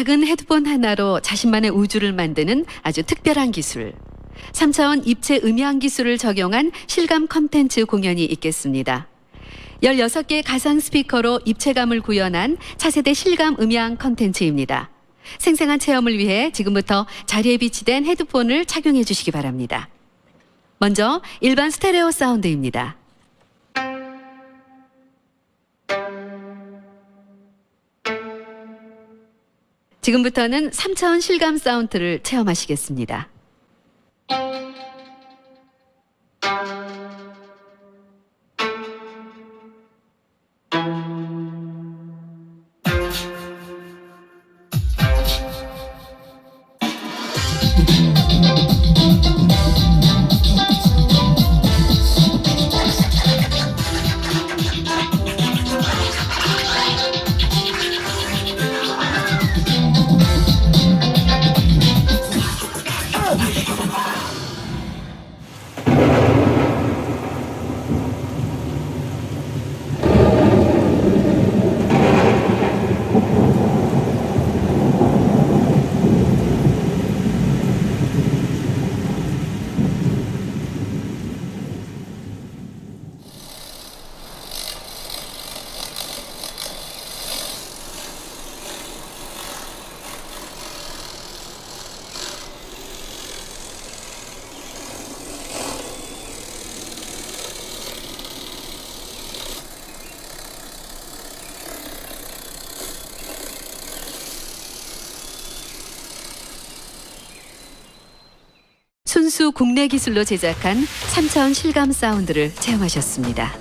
작은 헤드폰 하나로 자신만의 우주를 만드는 아주 특별한 기술. 3차원 입체 음향 기술을 적용한 실감 컨텐츠 공연이 있겠습니다. 16개 가상 스피커로 입체감을 구현한 차세대 실감 음향 컨텐츠입니다. 생생한 체험을 위해 지금부터 자리에 비치된 헤드폰을 착용해 주시기 바랍니다. 먼저 일반 스테레오 사운드입니다. 지금부터는 3차원 실감 사운드를 체험하시겠습니다. 순수 국내 기술로 제작한 3차원 실감 사운드를 체험하셨습니다.